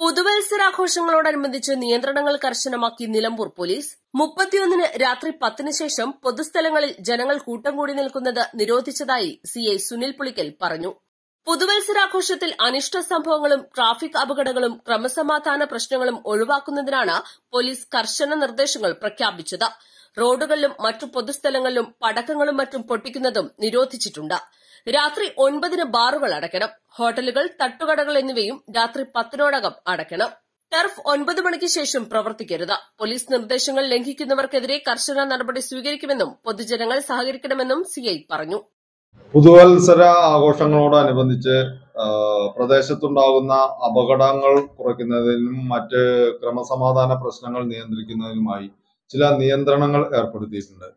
പുതുവത്സരാഘോഷങ്ങളോടനുബന്ധിച്ച് നിയന്ത്രണങ്ങൾ കർശനമാക്കി നിലമ്പൂർ പോലീസ്. മുപ്പത്തിയൊന്നിന് രാത്രി പത്തിന് ശേഷം പൊതുസ്ഥലങ്ങളിൽ ജനങ്ങൾ കൂട്ടം കൂടി നിൽക്കുന്നത് നിരോധിച്ചതായി സിഐ സുനിൽ പുളിക്കൽ പറഞ്ഞു. പുതുവത്സരാഘോഷത്തിൽ അനിഷ്ട സംഭവങ്ങളും ട്രാഫിക് അപകടങ്ങളും ക്രമസമാധാന പ്രശ്നങ്ങളും ഒഴിവാക്കുന്നതിനാണ് പോലീസ് കർശന നിർദ്ദേശങ്ങൾ പ്രഖ്യാപിച്ചത്. റോഡുകളിലും മറ്റു പൊതുസ്ഥലങ്ങളിലും പടക്കങ്ങളും മറ്റും പൊട്ടിക്കുന്നതും നിരോധിച്ചിട്ടുണ്ട്. രാത്രി ഒൻപതിന് ബാറുകൾ അടയ്ക്കണം. ഹോട്ടലുകൾ തട്ടുകടകൾ എന്നിവയും രാത്രി പത്തിനോടകം അടയ്ക്കണം. ടർഫ് ഒൻപത് മണിക്ക് ശേഷം പ്രവർത്തിക്കരുത്. പോലീസ് നിർദ്ദേശങ്ങൾ ലംഘിക്കുന്നവർക്കെതിരെ കർശന നടപടി സ്വീകരിക്കുമെന്നും പൊതുജനങ്ങൾ സഹകരിക്കണമെന്നും സിഐ പറഞ്ഞു. പുതുവത്സര ആഘോഷങ്ങളോടനുബന്ധിച്ച് പ്രദേശത്തുണ്ടാകുന്ന അപകടങ്ങൾ കുറയ്ക്കുന്നതിനും മറ്റ് ക്രമസമാധാന പ്രശ്നങ്ങൾ നിയന്ത്രിക്കുന്നതിനുമായി ചില നിയന്ത്രണങ്ങൾ ഏർപ്പെടുത്തിയിട്ടുണ്ട്.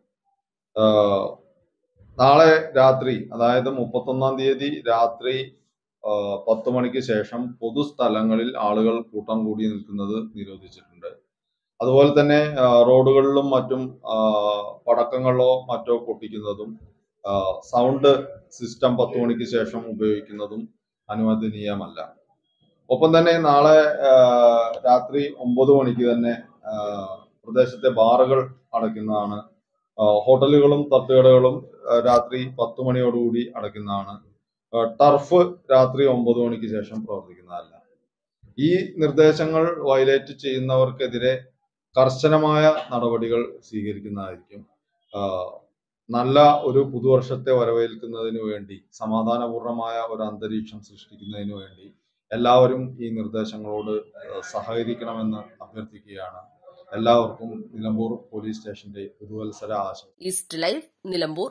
നാളെ രാത്രി അതായത് മുപ്പത്തൊന്നാം തീയതി രാത്രി പത്ത് മണിക്ക് ശേഷം പൊതുസ്ഥലങ്ങളിൽ ആളുകൾ കൂട്ടം കൂടി നിൽക്കുന്നത് നിരോധിച്ചിട്ടുണ്ട്. അതുപോലെ തന്നെ റോഡുകളിലും മറ്റും പടക്കങ്ങളോ മറ്റോ പൊട്ടിക്കുന്നതും സൗണ്ട് സിസ്റ്റം പത്ത് മണിക്ക് ശേഷം ഉപയോഗിക്കുന്നതും അനുവദനീയമല്ല. ഒപ്പം തന്നെ നാളെ രാത്രി ഒമ്പത് മണിക്ക് തന്നെ പ്രദേശത്തെ ബാറുകൾ അടയ്ക്കുന്നതാണ്. ഹോട്ടലുകളും തട്ടുകടകളും രാത്രി പത്ത് മണിയോടുകൂടി അടയ്ക്കുന്നതാണ്. ടർഫ് രാത്രി ഒമ്പത് മണിക്ക് ശേഷം പ്രവർത്തിക്കുന്നതല്ല. ഈ നിർദ്ദേശങ്ങൾ വയലേറ്റ് ചെയ്യുന്നവർക്കെതിരെ കർശനമായ നടപടികൾ സ്വീകരിക്കുന്നതായിരിക്കും. നല്ല ഒരു പുതുവർഷത്തെ വരവേൽക്കുന്നതിന് വേണ്ടി സമാധാനപൂർണമായ ഒരു അന്തരീക്ഷം സൃഷ്ടിക്കുന്നതിന് വേണ്ടി എല്ലാവരും ഈ നിർദ്ദേശങ്ങളോട് സഹകരിക്കണമെന്ന് അഭ്യർത്ഥിക്കുകയാണ്. എല്ലാവർക്കും നിലമ്പൂർ പോലീസ് സ്റ്റേഷന്റെ പുതുവത്സര ആശംസ. East life Nilambur.